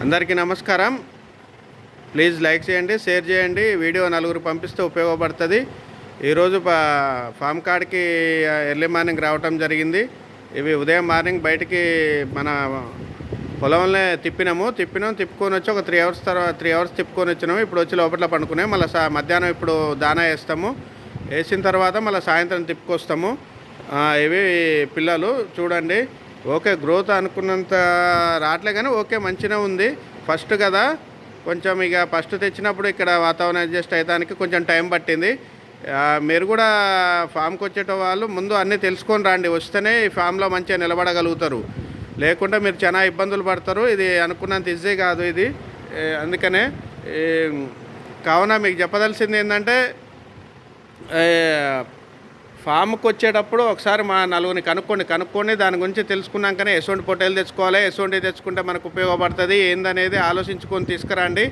అందరికీ నమస్కారం. Please like చేయండి షేర్ చేయండి. వీడియో నలుగురు పంపిస్తే ఉపయోగపడుతుంది. ఈరోజు పా- ఫామ్ కార్డ్కి ఎర్లీ మార్నింగ్ రావటం జరిగింది. ఇవి ఉదయం మార్నింగ్ బయటికి మన పొలంలో తిప్పినాము. తిప్పినాం తిప్పుకొని వచ్చి ఒక త్రీ అవర్స్ తర్వాత త్రీ అవర్స్ తిప్పుకొని వచ్చినాము. ఇప్పుడు వచ్చి లోపల పండుకున్నాం. మళ్ళీ సా మధ్యాహ్నం ఇప్పుడు దానా వేస్తాము. వేసిన తర్వాత మళ్ళీ సాయంత్రం తిప్పుకొస్తాము. ఇవి పిల్లలు చూడండి. ఓకే గ్రోత్ అనుకున్నంత రావట్లే కానీ ఓకే మంచిగా ఉంది. ఫస్ట్ కదా కొంచెం ఇక ఫస్ట్ తెచ్చినప్పుడు ఇక్కడ వాతావరణం అడ్జస్ట్ అయ్యడానికి కొంచెం టైం పట్టింది. మీరు కూడా ఫామ్కి వచ్చేట వాళ్ళు ముందు అన్నీ తెలుసుకొని రండి. వస్తేనే ఈ ఫామ్లో మంచిగా నిలబడగలుగుతారు. లేకుంటే మీరు చాలా ఇబ్బందులు పడతారు. ఇది అనుకున్నంత ఈజీ కాదు ఇది. అందుకనే కావున మీకు చెప్పదలసింది ఏంటంటే ఫామ్కి వచ్చేటప్పుడు ఒకసారి మా నలుగురిని కనుక్కోండి. కనుక్కొని దాని గురించి తెలుసుకున్నాకనే ఎటువంటి పొట్టేలు తెచ్చుకోవాలి. ఎటువంటి తెచ్చుకుంటే మనకు ఉపయోగపడుతుంది ఏందనేది ఆలోచించుకొని తీసుకురండి.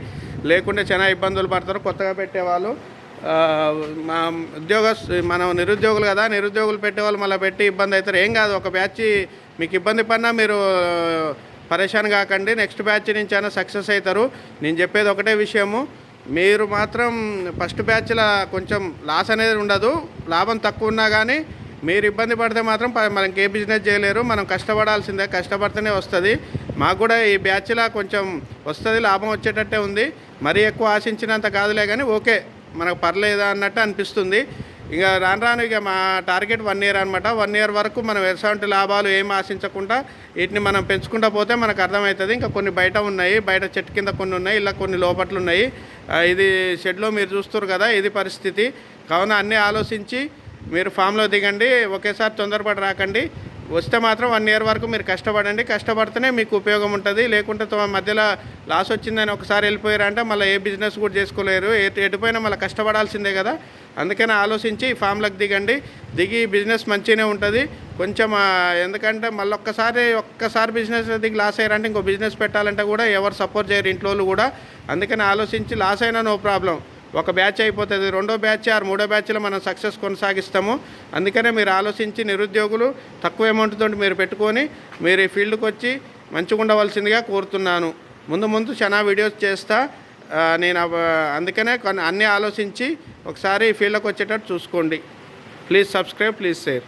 లేకుంటే చాలా ఇబ్బందులు పడతారు. కొత్తగా పెట్టేవాళ్ళు మా ఉద్యోగ మనం నిరుద్యోగులు కదా నిరుద్యోగులు పెట్టేవాళ్ళు మళ్ళీ పెట్టి ఇబ్బంది అవుతారు ఏం కాదు ఒక బ్యాచ్ మీకు ఇబ్బంది పడినా మీరు పరేషాన్ కాకండి. నెక్స్ట్ బ్యాచ్ నుంచి అయినా సక్సెస్ అవుతారు నేను చెప్పేది ఒకటే విషయము. మీరు మాత్రం ఫస్ట్ బ్యాచ్లో కొంచెం లాస్ అనేది ఉండదు. లాభం తక్కువ ఉన్నా కానీ మీరు ఇబ్బంది పడితే మాత్రం మనం ఏ బిజినెస్ చేయలేరు. మనం కష్టపడాల్సిందే కష్టపడితేనే వస్తుంది. మాకు కూడా ఈ బ్యాచ్లో కొంచెం వస్తుంది లాభం వచ్చేటట్టే ఉంది. మరీ ఎక్కువ ఆశించినంత కాదులే కానీ ఓకే మనకు పర్లేదా అన్నట్టు అనిపిస్తుంది. ఇక రాను రాను ఇక మా టార్గెట్ వన్ ఇయర్ అనమాట వన్ ఇయర్ వరకు మనం ఎటువంటి లాభాలు ఏం ఆశించకుండా వీటిని మనం పెంచుకుంటూ పోతే మనకు అర్థమవుతుంది. ఇంకా కొన్ని బయట ఉన్నాయి బయట చెట్టు కింద కొన్ని ఉన్నాయి ఇలా కొన్ని లోపట్లు ఉన్నాయి. ఇది షెడ్లో మీరు చూస్తారు కదా ఇది పరిస్థితి. కావున అన్నీ ఆలోచించి మీరు ఫామ్లో దిగండి. ఒకేసారి తొందరపడి రాకండి. వస్తే మాత్రం వన్ ఇయర్ వరకు మీరు కష్టపడండి. కష్టపడితేనే మీకు ఉపయోగం ఉంటుంది. లేకుంటే మధ్యలో లాస్ వచ్చిందని ఒకసారి వెళ్ళిపోయారంటే మళ్ళీ ఏ బిజినెస్ కూడా చేసుకోలేరు. ఎటు ఎటుపోయినా మళ్ళీ కష్టపడాల్సిందే కదా. అందుకని ఆలోచించి ఈ ఫామ్లకు దిగండి. దిగి బిజినెస్ మంచిగానే ఉంటుంది. కొంచెం ఎందుకంటే మళ్ళీ ఒక్కసారి ఒక్కసారి బిజినెస్ దిగి లాస్ అయ్యారంటే ఇంకో బిజినెస్ పెట్టాలంటే కూడా ఎవరు సపోర్ట్ చేయరు ఇంట్లో వాళ్ళు కూడా. అందుకని ఆలోచించి లాస్ అయినా నో ప్రాబ్లం ఒక బ్యాచ్ అయిపోతుంది. రెండో బ్యాచ్ ఆరు మూడో బ్యాచ్లో మనం సక్సెస్ కొనసాగిస్తాము. అందుకనే మీరు ఆలోచించి నిరుద్యోగులు తక్కువ అమౌంట్ తోటి మీరు పెట్టుకొని మీరు ఈ ఫీల్డ్కి వచ్చి మంచిగా ఉండవలసిందిగా కోరుతున్నాను. ముందు ముందు చాలా వీడియోస్ చేస్తా. నేను అందుకనే కొన్ని అన్నీ ఆలోచించి ఒకసారి ఈ ఫీల్డ్కి వచ్చేటట్టు చూసుకోండి. Please subscribe please share